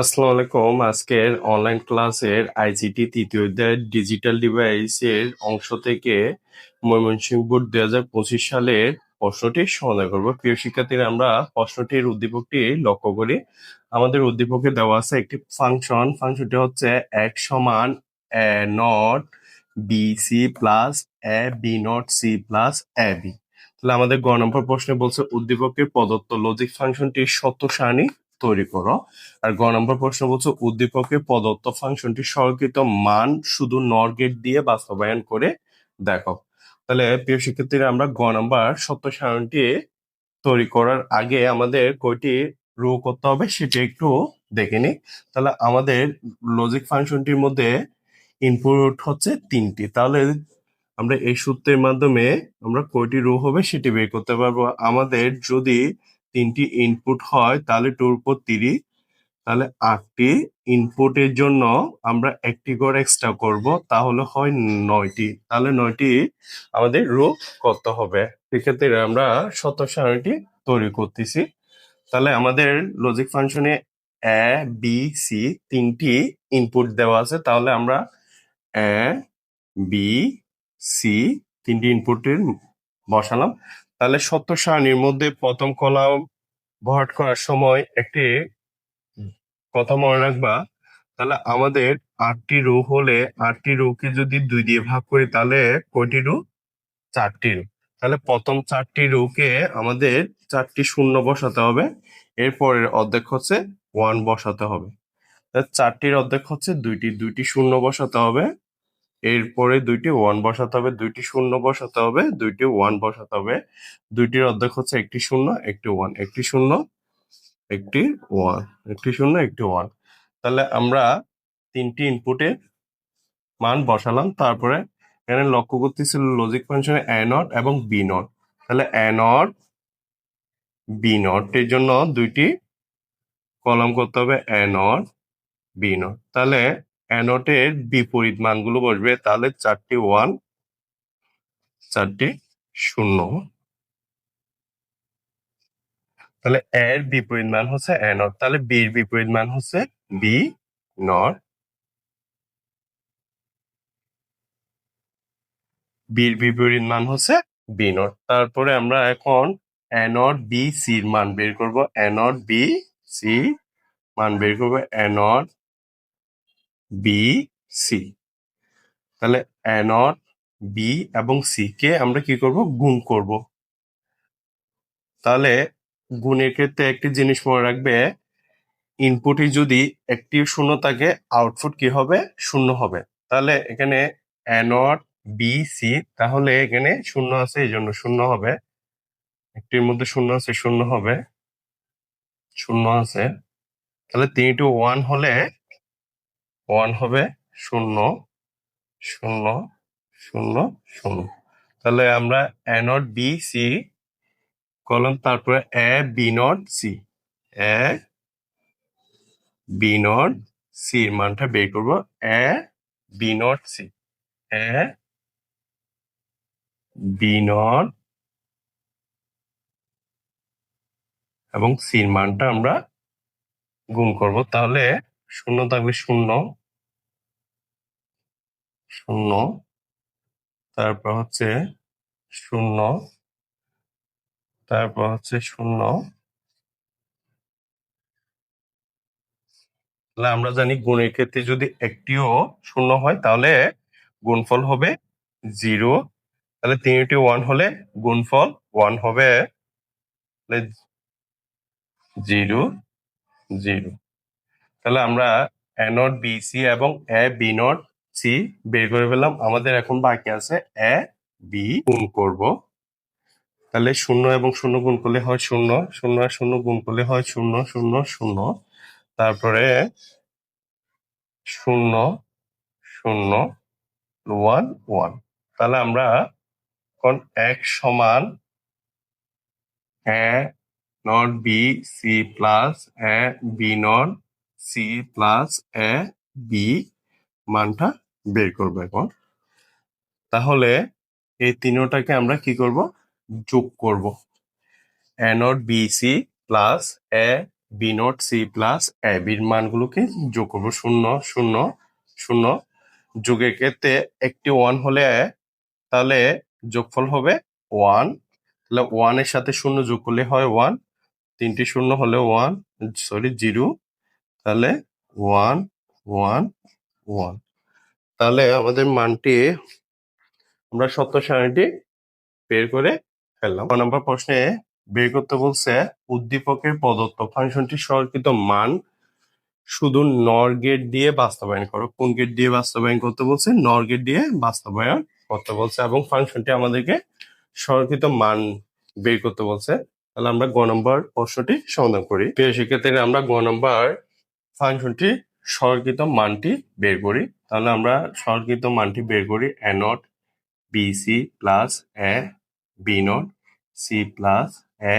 আসসালামু আলাইকুম। আজকের অনলাইন ক্লাসের আইসিটি তৃতীয় অধ্যায়ের ডিজিটাল ডিভাইসের অংশ থেকে ময়মনসিংহ বোর্ড দুই হাজার পঁচিশ সালের প্রশ্নটি সমাধান করব। প্রিয় শিক্ষার্থীরা, আমরা প্রশ্নটির উদ্দীপকটি লক্ষ্য করি। আমাদের উদ্দীপকে দেওয়া আছে একটি ফাংশন ফাংশনটি হচ্ছে এক সমান A not B C plus A B not C plus A B তাহলে আমাদের গ নম্বর প্রশ্নে বলছে উদ্দীপকের প্রদত্ত লজিক ফাংশনটির সত্য সারণী। তৈরি করো। আর গ নম্বর প্রশ্ন বলছে উদ্দীপকের প্রদত্ত ফাংশনটি সরকিত মান শুধু নর গেট দিয়ে বাস্তবায়ন করে দেখো। তাহলে প্রিয় শিক্ষার্থীরা, আমরা গ নম্বর সত্য সারণটি তৈরি করার আগে আমাদের কয়টি রো করতে হবে সেটা একটু দেখে নিই। তাহলে আমাদের লজিক ফাংশনটির মধ্যে ইনপুট হচ্ছে তিনটি। তাহলে আমরা এই সূত্রের মাধ্যমে আমরা কয়টি রো হবে সেটি বের করতে পারব। আমাদের যদি তিনটি ইনপুট হয়, তাহলে টুর উপর তিরিশ তাহলে আটটি ইনপুটের জন্য আমরা একটি করে এক্সট্রা করব, তাহলে হয় নয়টি। তাহলে নয়টি আমাদের রো করতে হবে। সেক্ষেত্রে আমরা শত সারণীটি তৈরি করতেছি। তাহলে আমাদের লজিক ফাংশনে এ বি সি তিনটি ইনপুট দেওয়া আছে। তাহলে আমরা এ বি সি তিনটি ইনপুটের বসালাম। তাহলে সত্য সারণীর মধ্যে প্রথম কলাম ভরাট করার সময় একটি কথা মনে রাখবা, তাহলে আমাদের আটটি রো হলে আটটি রোকে যদি দুই দিয়ে ভাগ করি, তাহলে কয়টি রো? চারটি রো। তাহলে প্রথম চারটি রোকে আমাদের চারটি শূন্য বসাতে হবে, এরপরের অর্ধেক হচ্ছে ওয়ান বসাতে হবে। চারটির অর্ধেক হচ্ছে দুইটি দুইটি শূন্য বসাতে হবে এরপরে দুইটি ওয়ান বসাতে হবে, দুইটি শূন্য বসাতে হবে, দুইটি ওয়ান বসাতে হবে। দুইটির অর্ধেক হচ্ছে একটি শূন্য, একটি ওয়ান একটি শূন্য, একটি ওয়ান একটি শূন্য, একটি ওয়ান তাহলে আমরা তিনটি ইনপুটের মান বসালাম, তারপরে এখানে লক্ষ্য করতেছিল লজিক ফাংশনে এ নট এবং বি নট তাহলে এ নট বি নট এর জন্য দুইটি কলম করতে হবে এ নট বি নট তাহলে এ নটের বিপরীত মানগুলো বসবে, তাহলে চারটি ওয়ান চারটি শূন্য। তাহলে এর বিপরীত মান হচ্ছে এ তাহলে বির বিপরীত মান হচ্ছে বি নট বির বিপরীত মান হচ্ছে বি নট। তারপরে আমরা এখন এ নট বি সির মান বের করব এ নট বি সি মান বের করব এ নট বি সি তাহলে নট বি এবং সি কে আমরা কি করব? গুণ করব। তাহলে গুণের ক্ষেত্রে একটি জিনিস মনে রাখবে ইনপুটে যদি একটি শূন্য থাকে আউটপুট কি হবে? শূন্য হবে। তাহলে এখানে এ নট বি সি তাহলে এখানে শূন্য আছে, এই জন্য শূন্য হবে। একটির মধ্যে শূন্য আছে, শূন্য হবে। শূন্য আছে। তাহলে তিনটি ওয়ান হলে ওয়ান হবে শূন্য শূন্য শূন্য শূন্য। তাহলে আমরা এ নট বি, সি কলম, তারপরে A, B not, C. A, B not, C মানটা বের করব। A, B not, C. A, B not এবং সির মানটা আমরা গুণ করব। তাহলে শূন্য থাকবে শূন্য। শূন্য। তারপর হচ্ছে শূন্য। তারপর হচ্ছে শূন্য। তাহলে আমরা জানি গুণের ক্ষেত্রে যদি একটিও শূন্য হয়, তাহলে গুণফল হবে জিরো। তাহলে তিনটি ওয়ান হলে গুণফল ওয়ান হবে জিরো জিরো। তাহলে আমরা এ নট বি সি এবং এ বি নট সি, বের করে ফেললাম। আমাদের এখন বাকি আছে এ, বি, গুণ করব। তাহলে শূন্য এবং শূন্য গুণ করলে হয় শূন্য শূন্য আর শূন্য গুণ করলে হয় শূন্য শূন্য শূন্য। তারপরে শূন্য শূন্য, ওয়ান ওয়ান। তাহলে আমরা এখন এক সমান A not B, C plus A, B not, C plus A, B মানটা বের করব এখন। তাহলে এই তিনোটাকে আমরা কি করব? যোগ করব। A not B C plus A B not C plus A বির মানগুলোকে যোগ করব। শূন্য শূন্য শূন্য। যোগের ক্ষেত্রে একটি ওয়ান হলে তাহলে যোগফল হবে ওয়ান তাহলে ওয়ানের সাথে শূন্য যোগ করলে হয় ওয়ান তিনটি শূন্য হলে ওয়ান সরি জিরো তাহলে ওয়ান ওয়ান ওয়ান তাহলে আমাদের মানটি আমরা সত্য সারণীটি বের করে ফেললাম। নম্বর প্রশ্নে বের করতে বলছে, উদ্দীপকের প্রদত্ত ফাংশনটি সরকিত মান শুধু নর গেট দিয়ে বাস্তবায়ন করো। কোন গেট দিয়ে বাস্তবায়ন করতে বলছে? নর গেট দিয়ে বাস্তবায়ন করতে বলছে এবং ফাংশনটি আমাদেরকে সরকিত মান বের করতে বলছে। তাহলে আমরা গ নম্বর প্রশ্নটি সমাধান করি। প্রিয় শিক্ষার্থীরা আমরা গ নম্বর ফাংশনটি সরকিত মানটি বের করি। তাহলে আমরা সরকিত মানটি বের করি A not B C plus A B not C plus A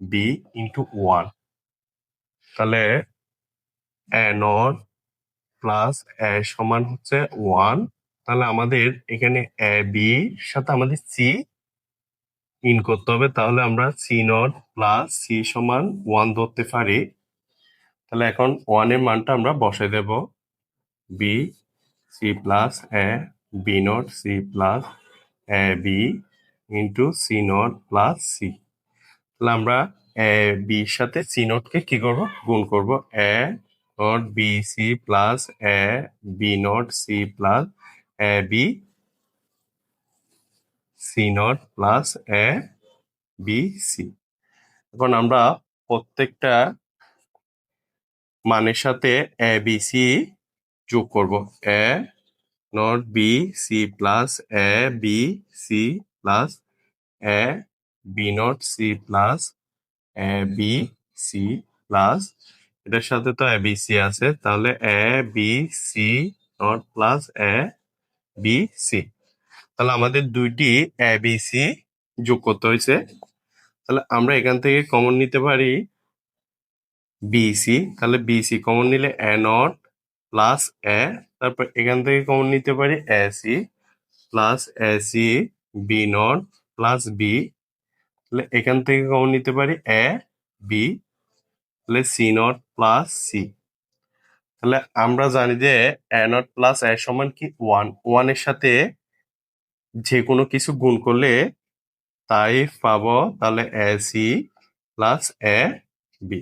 B into one তাহলে এ নট প্লাস এ সমান হচ্ছে ওয়ান তাহলে আমাদের এখানে এ বি সাথে আমাদের সি ইন করতে হবে। তাহলে আমরা সি নট প্লাস সি সমান ওয়ান ধরতে পারি। তাহলে এখন ওয়ানের মানটা আমরা বসে দেব। B C plus A B not C plus A B into C not plus C তাহলে আমরা এ বির সাথে সি নটকে কি করব? গুণ করব। A not B C plus A B not C plus A B C not plus A B C এখন আমরা প্রত্যেকটা মানের সাথে এ বি সি যোগ করব। A not B C plus A B C plus A B not C plus A B C plus এটার সাথে তো এ বি সি আছে। তাহলে A B C not plus A B C তাহলে আমাদের দুইটি এ বি সি যোগ করতে হয়েছে। তাহলে আমরা এখান থেকে কমন নিতে পারি বিসি তাহলে বিসি কমন নিলে এ নট প্লাস এ তারপর এখান থেকে কমন নিতে পারি A C plus A C B not plus B তাহলে এখান থেকে কমন নিতে পারি এ বি তাহলে সি নট প্লাস সি তাহলে আমরা জানি যে এ নট প্লাস এ সমান কি? ওয়ান ওয়ানের সাথে যে কোনো কিছু গুণ করলে তাই পাবো তাহলে A C plus A B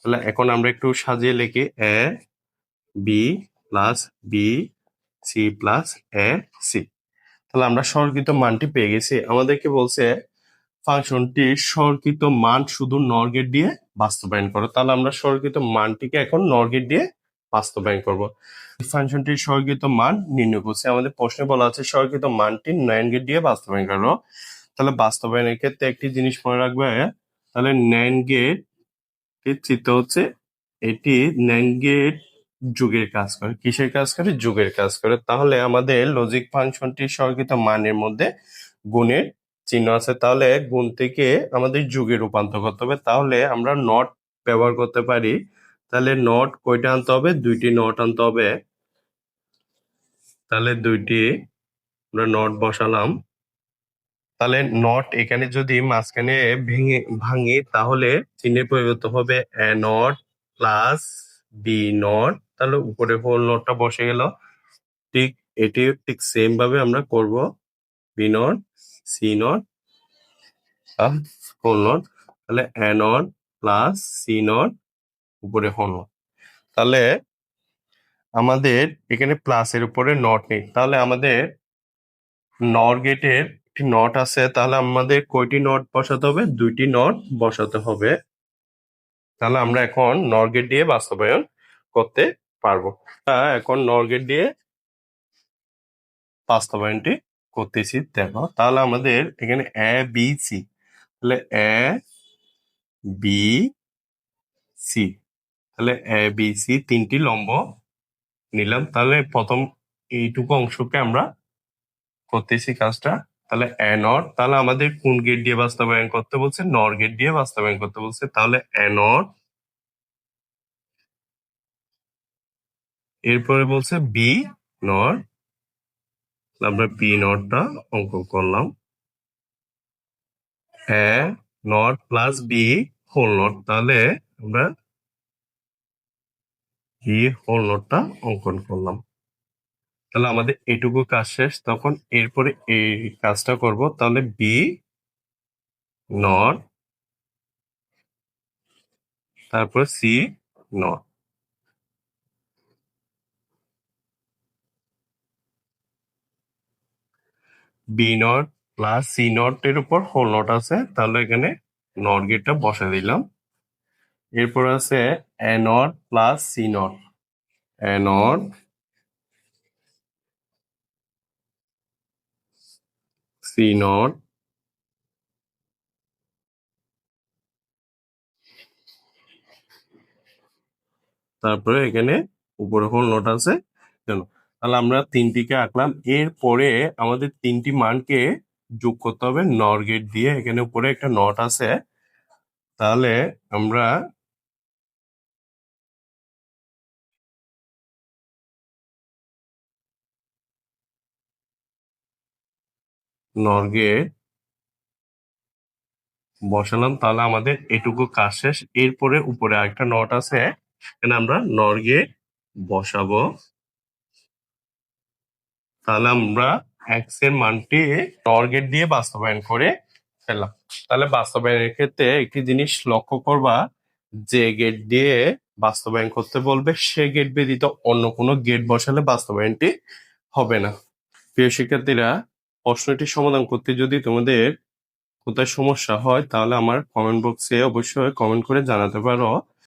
তাহলে এখন আমরা একটু সাজিয়ে লিখি A, B plus B, C plus A, C. তাহলে আমরা সরকিত মানটি পেয়ে গেছি। আমাদেরকে বলছে, ফাংশনটি সরকিত মান শুধু নরগেট দিয়ে বাস্তবায়ন করো। তাহলে আমরা সরকিত মানটিকে এখন নরগেট দিয়ে বাস্তবায়ন করব। ফাংশনটির সরকিত মান নির্ণয় করছে। আমাদের প্রশ্নে বলা আছে সরকিত মানটি নয়ন গেট দিয়ে বাস্তবায়ন করো। তাহলে বাস্তবায়নের ক্ষেত্রে একটি জিনিস মনে রাখবে, তাহলে ন্যান গেট এর চিত্র হচ্ছে এটি ন্যান গেট যুগের কাজ করে। কিসের কাজ করে? যুগের কাজ করে। তাহলে আমাদের লজিক ফাংশনটি সরকিত মানের মধ্যে গুণের চিহ্ন আছে। তাহলে গুণ থেকে আমাদের যুগে রূপান্তর করতে হবে। তাহলে আমরা নট ব্যবহার করতে পারি। তাহলে নট কয়টা আনতে হবে? দুইটি নট আনতে হবে। তাহলে দুইটি আমরা নট বসালাম। তাহলে নট এখানে যদি মাঝখানে ভেঙে, ভাঙি, তাহলে চিহ্নের পরিবর্তন হবে, A not plus B not তাহলে উপরে হোল নটটা বসে গেল। ঠিক এটি ঠিক সেম ভাবে আমরা করব। B not C not whole not তাহলে A not plus C not উপরে হোল নট তাহলে আমাদের এখানে প্লাসের উপরে নট নেই। তাহলে আমাদের নর গেটের একটি নট আছে, তাহলে আমাদের কয়টি নট বসাতে হবে? দুইটি নট বসাতে হবে। তাহলে আমরা এখন নর গেট দিয়ে বাস্তবায়ন করতে পারব। এখন নর গেট দিয়ে বাস্তবায়নটি করতেছি, দেখো। তাহলে আমাদের এখানে এ বি সি তাহলে এ বি সি তাহলে এ বি সি তিনটি লম্ব নিলাম। তাহলে প্রথম এইটুকু অংশকে আমরা করতেছি কাজটা। তাহলে নট তাহলে আমাদের কোন গেট দিয়ে বাস্তবায়ন করতে বলছে? নর গেট দিয়ে বাস্তবায়ন করতে বলছে। তাহলে নট এরপরে বলছে বি নট আমরা বি নটটা অঙ্ক করলাম। A not plus B whole not তাহলে আমরা বি হোল নোটটা অঙ্কন করলাম। তাহলে আমাদের এটুকু কাজ শেষ। তখন এরপরে এই কাজটা করব। তাহলে বি নট তারপরে C not B not plus C not এর উপর হোল নট আছে। তাহলে এখানে নট গেটটা বসে দিলাম। এরপর আছে A not plus C not A not C not তারপরে এখানে উপরে হোল নোট আছে? কেন তাহলে আমরা তিনটিকে আঁকলাম। এরপরে আমাদের তিনটি মানকে যোগ করতে হবে। নর গেট দিয়ে এখানে উপরে একটা নট আছে। তাহলে আমরা নর গেট বসালাম, তাহলে আমাদের এটুকু কাজ শেষ। এরপরে উপরে আরেকটা নট আছে, এখানে আমরা নর গেট বসাবো। তাহলে আমরা এক্সের মানটি নর গেট দিয়ে বাস্তবায়ন করে ফেললাম। তাহলে বাস্তবায়নের ক্ষেত্রে একটি জিনিস লক্ষ্য করবা, যে গেট দিয়ে বাস্তবায়ন করতে বলবে, সে গেট ব্যতীত অন্য কোনো গেট বসালে বাস্তবায়নটি হবে না। প্রিয় শিক্ষার্থীরা প্রশ্নটি সমাধান করতে যদি তোমাদের কোথায় সমস্যা হয়, তাহলে আমার কমেন্ট বক্সে অবশ্যই কমেন্ট করে জানাতে পারো।